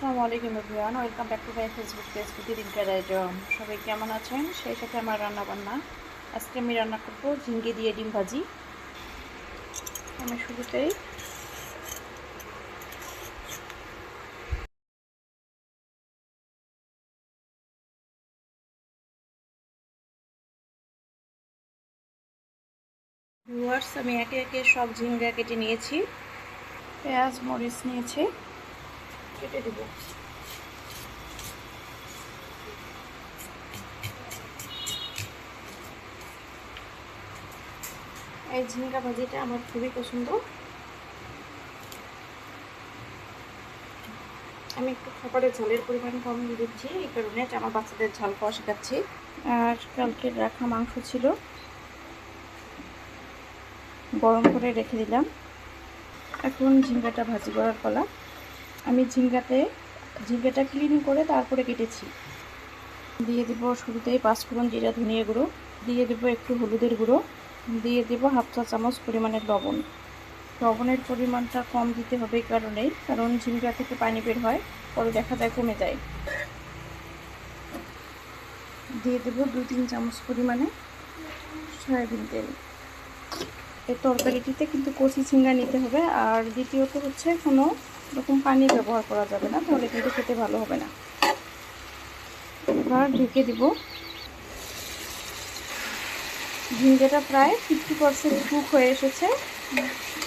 আসসালামু আলাইকুম everyone, welcome back to my Facebook page প্রতিদিন আয়োজন সবাই কেমন আছেন? সেই সাথে আমার রান্না বান্না আজকে আমি রান্না করব ঝিঙ্গে দিয়ে ডিম ভাজি। আমি শুরুতেই আমি একে একে সব ঝিঙ্গা কেটে নিয়েছি। পেঁয়াজ, মরিচ নিয়েছি। কেটে দেব। এই ঝিঙ্গা ভাজিটা আমার খুবই পছন্দ। আমি একটু খাবারের ঝালের পরিমাণ কম দিচ্ছি, এই কারণে আমার বাচ্চাদের ঝাল খাওয়া শেখাচ্ছি। আর কালকে রাখা মাংস ছিল, গরম করে রেখে দিলাম। এখন ঝিঙ্গাটা ভাজি করার পালা। আমি ঝিঙ্গাতে, ঝিঙ্গাটা ক্লিন করে তারপরে কেটেছি। দিয়ে দেবো শুরুতেই পাঁচফোড়ন জিরা ধনিয়া গুঁড়ো, দিয়ে দেবো একটু হলুদের গুঁড়ো, দিয়ে দেবো হাফ চা চামচ পরিমাণের লবণ। লবণের পরিমাণটা কম দিতে হবে এই কারণেই, কারণ ঝিঙ্গা থেকে পানি বের হয়, পরে দেখা যায় কমে যায়। দিয়ে দেবো দু তিন চামচ পরিমাণে সয়াবিন তেল। এই তরকারিটিতে কিন্তু কচি ঝিঙ্গা নিতে হবে, আর দ্বিতীয়ত হচ্ছে কোনো রকম পানি ব্যবহার করা যাবে না, তাহলে কিন্তু খেতে ভালো হবে না। এবার ঢেকে দিব। ঝিঙ্গেটা প্রায় ফিফটি পার্সেন্ট কুক হয়ে এসেছে।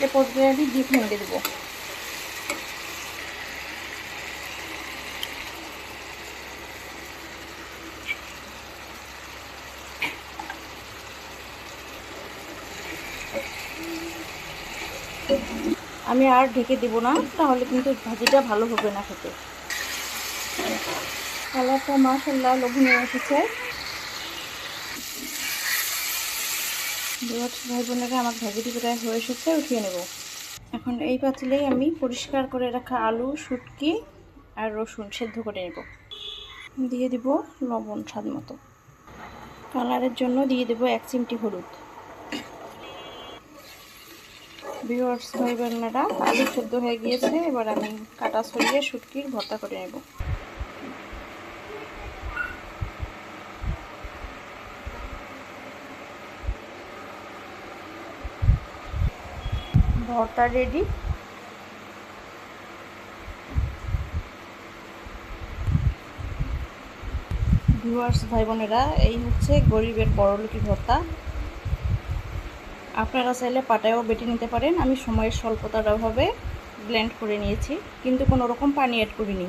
এ পর্যায়ে আমি ডিপ ভেঙে দেবো। আমি আর ঢেকে দেবো না, তাহলে কিন্তু ভাজিটা ভালো হবে না খেতে। কালারটা মাসাল্লাহ লোভনীয় এসেছে। ভাই বোনেরা আমার ভাজিটি প্রায় হয়ে এসেছে, উঠিয়ে নেব। এখন এই পাতিলেই আমি পরিষ্কার করে রাখা আলু, শুটকি আর রসুন সেদ্ধ করে নেব। দিয়ে দিব লবণ স্বাদ মতো। কালারের জন্য দিয়ে দেবো এক চিমটি হলুদ। ভিউয়ার্স ভাই বোনেরা আলু সেদ্ধ হয়ে গিয়েছে, এবার আমি কাটা সরিয়ে শুটকির ভর্তা করে নেব। ভর্তা রেডি ভিউয়ার্স, ভাই বোনেরা, এই হচ্ছে গরিবের বড়লোকি ভর্তা। আপনারা চাইলে পাটায়ও বেটে নিতে পারেন। আমি সময়ের স্বল্পতার অভাবে ব্লেন্ড করে নিয়েছি, কিন্তু কোনো রকম পানি অ্যাড করিনি।